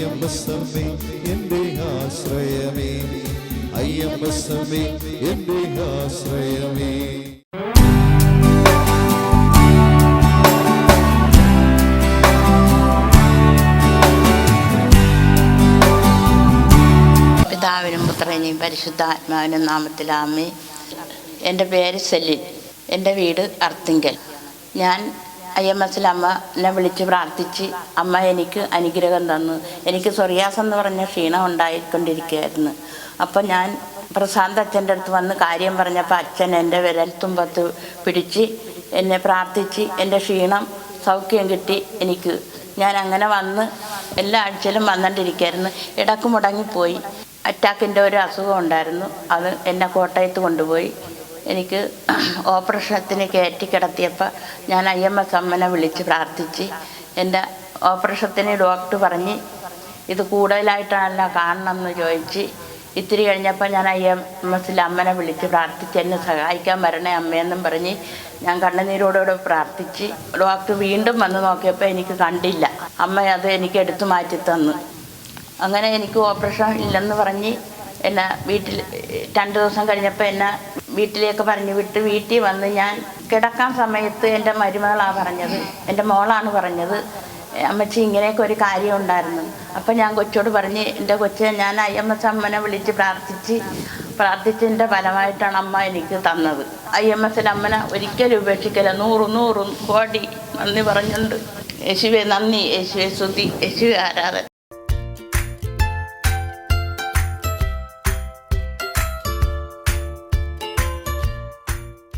അയ്യമ്പസമ്മേ എന്റെ ആശ്രയമേ. അയ്യമ്പസമ്മേ എന്റെ ആശ്രയമേ. പിതാവിനും പുത്രനെയും പരിശുദ്ധാത്മാവിനും നാമത്തിലാമേ. എന്റെ പേര് സെല്ലിൻ. എന്റെ വീട് അർത്തിങ്കൽ. ഞാൻ ഐ എം എസിൽ അമ്മ എന്നെ വിളിച്ച് പ്രാർത്ഥിച്ച് അമ്മ എനിക്ക് അനുഗ്രഹം തന്നു. എനിക്ക് സൊറിയാസം എന്ന് പറഞ്ഞ ക്ഷീണം ഉണ്ടായിക്കൊണ്ടിരിക്കുകയായിരുന്നു. അപ്പം ഞാൻ പ്രശാന്ത് അച്ഛന്റെ അടുത്ത് വന്ന് കാര്യം പറഞ്ഞപ്പോൾ അച്ഛൻ എന്റെ വിരൽ തുമ്പത്ത് പിടിച്ച് എന്നെ പ്രാർത്ഥിച്ച് എന്റെ ക്ഷീണം സൗഖ്യം കിട്ടി എനിക്ക്. ഞാൻ അങ്ങനെ വന്ന് എല്ലാ ആഴ്ചയിലും വന്നിട്ടിരിക്കുകയായിരുന്നു ഇടയ്ക്ക് മുടങ്ങിപ്പോയി. അറ്റാക്കിന്റെ ഒരു അസുഖം ഉണ്ടായിരുന്നു. അത് എന്നെ കോട്ടയത്ത് കൊണ്ടുപോയി. എനിക്ക് ഓപ്പറേഷത്തിന് കയറ്റി കിടത്തിയപ്പോൾ ഞാൻ ഐ എം എസ് അമ്മനെ വിളിച്ച് പ്രാർത്ഥിച്ച്. എന്റെ ഓപ്പറേഷത്തിന് ഡോക്ടർ പറഞ്ഞ് ഇത് കൂടുതലായിട്ടാണല്ലോ കാണണമെന്ന് ചോദിച്ച് ഇത്തിരി കഴിഞ്ഞപ്പോൾ ഞാൻ ഐ എം എസിൽ അമ്മനെ വിളിച്ച് പ്രാർത്ഥിച്ച് എന്നെ സഹായിക്കാൻ വരണേ അമ്മയെന്നും പറഞ്ഞ് ഞാൻ കണ്ണുനീരോടുകൂടെ പ്രാർത്ഥിച്ച് ഡോക്ടർ വീണ്ടും വന്ന് നോക്കിയപ്പോൾ എനിക്ക് കണ്ടില്ല. അമ്മ അത് എനിക്ക് എടുത്തു മാറ്റി തന്നു. അങ്ങനെ എനിക്ക് ഓപ്പറേഷൻ ഇല്ലെന്ന് പറഞ്ഞ് എന്നെ വീട്ടിൽ രണ്ട് ദിവസം കഴിഞ്ഞപ്പോൾ എന്നെ വീട്ടിലേക്ക് പറഞ്ഞു വിട്ട് വീട്ടിൽ വന്ന് ഞാൻ കിടക്കാൻ സമയത്ത് എന്റെ മരുമകളാണ് പറഞ്ഞത്. എന്റെ മോളാണ് പറഞ്ഞത്. അമ്മച്ചി ഇങ്ങനെയൊക്കെ ഒരു കാര്യം ഉണ്ടായിരുന്നു. അപ്പം ഞാൻ കൊച്ചോട് പറഞ്ഞ് എന്റെ കൊച്ചെ ഞാൻ അയ്യമ്മച്ച അമ്മനെ വിളിച്ച് പ്രാർത്ഥിച്ച് പ്രാർത്ഥിച്ചതിന്റെ ഫലമായിട്ടാണ് അമ്മ എനിക്ക് തന്നത്. അയ്യമ്മച്ചന്റെ അമ്മനെ ഒരിക്കലും ഉപേക്ഷിക്കല. നൂറ് നൂറ് കോടി നന്ദി പറഞ്ഞുണ്ട്. യേശുവേ നന്ദി. യേശുവേ സ്തുതി. യേശുവേ ആരാധന.